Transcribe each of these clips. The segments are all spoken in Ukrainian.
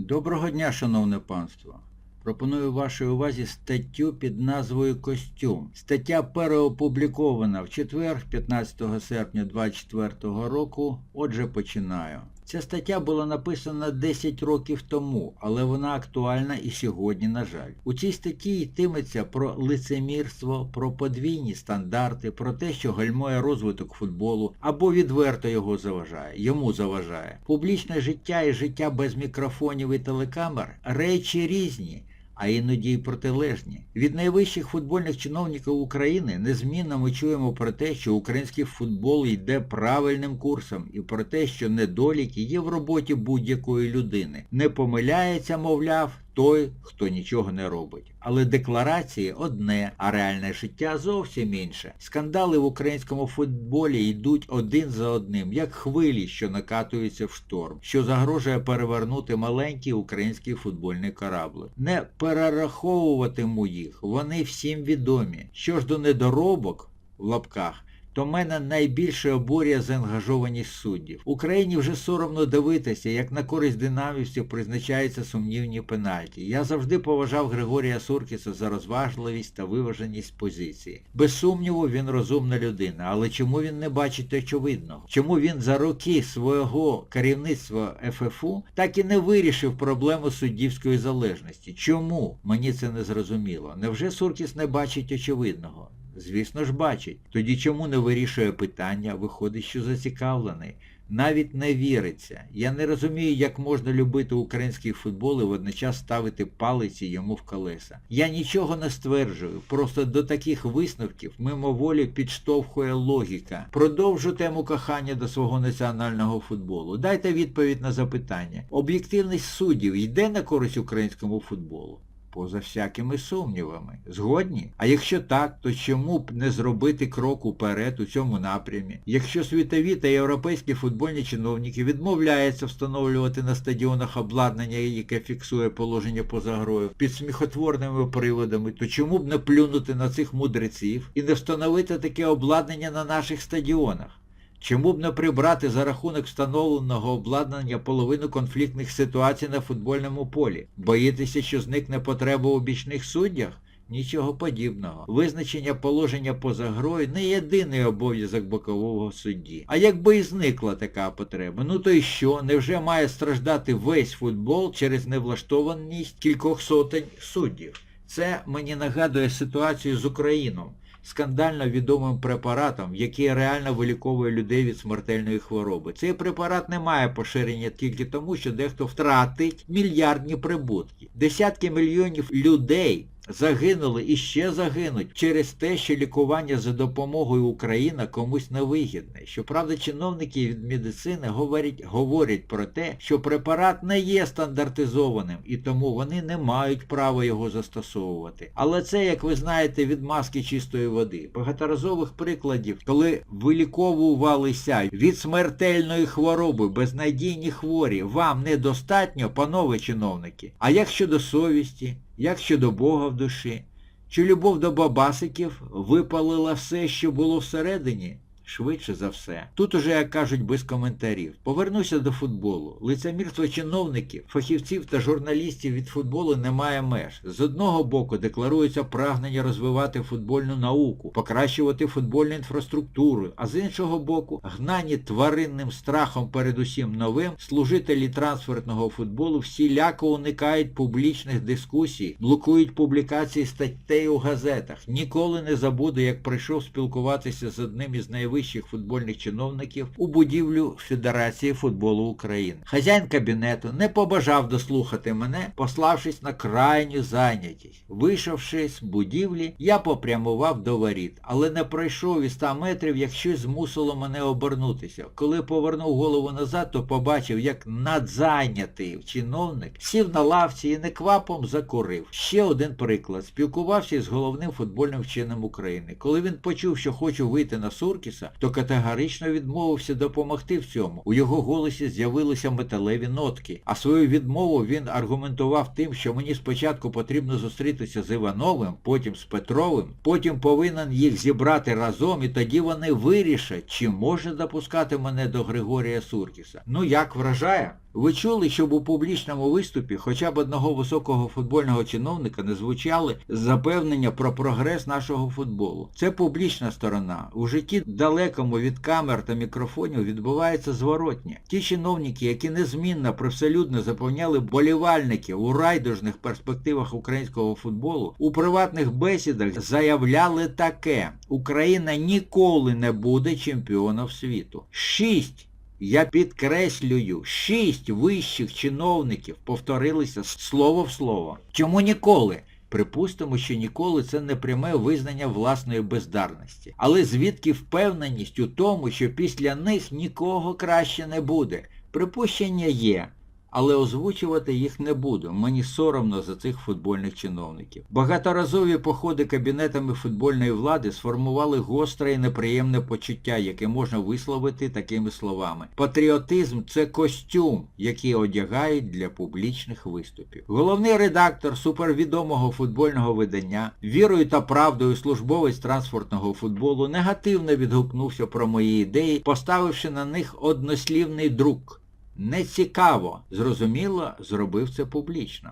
Доброго дня, шановне панство. Пропоную вашій увазі статтю під назвою Костюм. Стаття переопублікована в четвер, 15 серпня 2024 року. Отже, починаю. Ця стаття була написана 10 років тому, але вона актуальна і сьогодні, на жаль. У цій статті йтиметься про лицемірство, про подвійні стандарти, про те, що гальмує розвиток футболу або відверто його заважає, йому заважає. Публічне життя і життя без мікрофонів і телекамер речі різні а іноді й протилежні. Від найвищих футбольних чиновників України незмінно ми чуємо про те, що український футбол йде правильним курсом, і про те, що недоліки є в роботі будь-якої людини. Не помиляється, мовляв, той, хто нічого не робить. Але декларації одне, а реальне життя зовсім інше. Скандали в українському футболі йдуть один за одним, як хвилі, що накатуються в шторм, що загрожує перевернути маленький український футбольний кораблик. Не перераховуватиму їх, вони всім відомі. Що ж до недоробок в лапках, то мене найбільше обурює заангажованість суддів. Україні вже соромно дивитися, як на користь динамівців призначаються сумнівні пенальті. Я завжди поважав Григорія Суркіса за розважливість та виваженість позиції. Без сумніву, він розумна людина, але чому він не бачить очевидного? Чому він за роки свого керівництва ФФУ так і не вирішив проблему суддівської залежності? Чому? Мені це не зрозуміло. Невже Суркіс не бачить очевидного? Звісно ж бачить. Тоді чому не вирішує питання, виходить, що зацікавлений. Навіть не віриться. Я не розумію, як можна любити український футбол і водночас ставити палиці йому в колеса. Я нічого не стверджую, просто до таких висновків мимоволі підштовхує логіка. Продовжу тему кохання до свого національного футболу. Дайте відповідь на запитання. Об'єктивність суддів йде на користь українському футболу? Поза всякими сумнівами. Згодні? А якщо так, то чому б не зробити крок уперед у цьому напрямі? Якщо світові та європейські футбольні чиновники відмовляються встановлювати на стадіонах обладнання, яке фіксує положення поза грою, під сміхотворними приводами, то чому б не плюнути на цих мудреців і не встановити таке обладнання на наших стадіонах? Чому б не прибрати за рахунок встановленого обладнання половину конфліктних ситуацій на футбольному полі? Боїтеся, що зникне потреба у бічних суддях? Нічого подібного. Визначення положення поза грою не єдиний обов'язок бокового судді. А якби і зникла така потреба, ну то й що? Невже має страждати весь футбол через невлаштованість кількох сотень суддів? Це мені нагадує ситуацію з Україною скандально відомим препаратом, який реально виліковує людей від смертельної хвороби. Цей препарат не має поширення тільки тому, що дехто втратить мільярдні прибутки. Десятки мільйонів людей загинули і ще загинуть через те, що лікування за допомогою України комусь невигідне. Щоправда, чиновники від медицини говорять, говорять про те, що препарат не є стандартизованим і тому вони не мають права його застосовувати. Але це, як ви знаєте, від маски чистої води. Багаторазових прикладів, коли виліковувалися від смертельної хвороби безнадійні хворі, вам недостатньо, панове чиновники. А як щодо совісті? Як щодо Бога в душі? Чи любов до бабасиків випалила все, що було всередині? Швидше за все. Тут уже, як кажуть, без коментарів. Повернуся до футболу. Лицемірство чиновників, фахівців та журналістів від футболу немає меж. З одного боку декларується прагнення розвивати футбольну науку, покращувати футбольну інфраструктуру, а з іншого боку, гнані тваринним страхом перед усім новим, служителі трансферного футболу всіляко уникають публічних дискусій, блокують публікації статей у газетах. Ніколи не забуду, як прийшов спілкуватися з одним із найвищих найвищих футбольних чиновників у будівлю Федерації футболу України. Хазяїн кабінету не побажав дослухати мене, пославшись на крайню зайнятість. Вийшовши з будівлі, я попрямував до воріт, але не пройшов і 100 метрів, як щось змусило мене обернутися. Коли повернув голову назад, то побачив, як надзайнятий чиновник сів на лавці і неквапом закурив. Ще один приклад. Спілкувався з головним футбольним вченим України. Коли він почув, що хочу вийти на Суркіса, то категорично відмовився допомогти в цьому. У його голосі з'явилися металеві нотки, а свою відмову він аргументував тим, що мені спочатку потрібно зустрітися з Івановим, потім з Петровим, потім повинен їх зібрати разом, і тоді вони вирішать, чи може допускати мене до Григорія Суркіса. Ну як вражає? Ви чули, щоб у публічному виступі хоча б одного високого футбольного чиновника не звучали запевнення про прогрес нашого футболу. Це публічна сторона. У житті далекому від камер та мікрофонів відбувається зворотнє. Ті чиновники, які незмінно привселюдно заповняли болівальників у райдужних перспективах українського футболу, у приватних бесідах заявляли таке: Україна ніколи не буде чемпіоном світу. Шість я підкреслюю, шість вищих чиновників повторилися слово в слово. Чому ніколи? Припустимо, що ніколи це не пряме визнання власної бездарності. Але звідки впевненість у тому, що після них нікого краще не буде? Припущення є. Але озвучувати їх не буду. Мені соромно за цих футбольних чиновників. Багаторазові походи кабінетами футбольної влади сформували гостре і неприємне почуття, яке можна висловити такими словами. Патріотизм це костюм, який одягають для публічних виступів. Головний редактор супервідомого футбольного видання, вірою та правдою службовець транспортного футболу, негативно відгукнувся про мої ідеї, поставивши на них однослівний друк. Нецікаво, зрозуміло, зробив це публічно.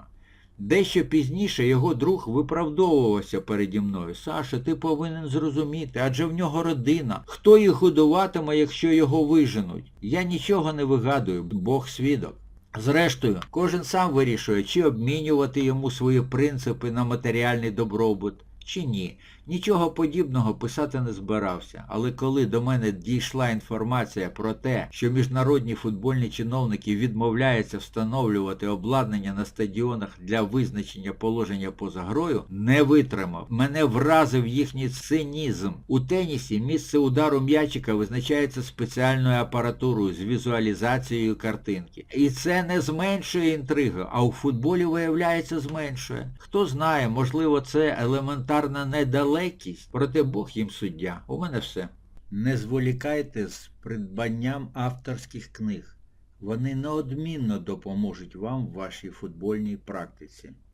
Дещо пізніше його друг виправдовувався переді мною. Саша, ти повинен зрозуміти, адже в нього родина. Хто їх годуватиме, якщо його виженуть? Я нічого не вигадую, Бог свідок. Зрештою, кожен сам вирішує, чи обмінювати йому свої принципи на матеріальний добробут, чи ні. Нічого подібного писати не збирався, але коли до мене дійшла інформація про те, що міжнародні футбольні чиновники відмовляються встановлювати обладнання на стадіонах для визначення положення поза грою, не витримав. Мене вразив їхній цинізм. У тенісі місце удару м'ячика визначається спеціальною апаратурою з візуалізацією картинки. І це не зменшує інтригу, а у футболі, виявляється, зменшує. Хто знає, можливо, це елементарна недалежність, проте Бог їм суддя. У мене все. Не зволікайте з придбанням авторських книг. Вони неодмінно допоможуть вам в вашій футбольній практиці.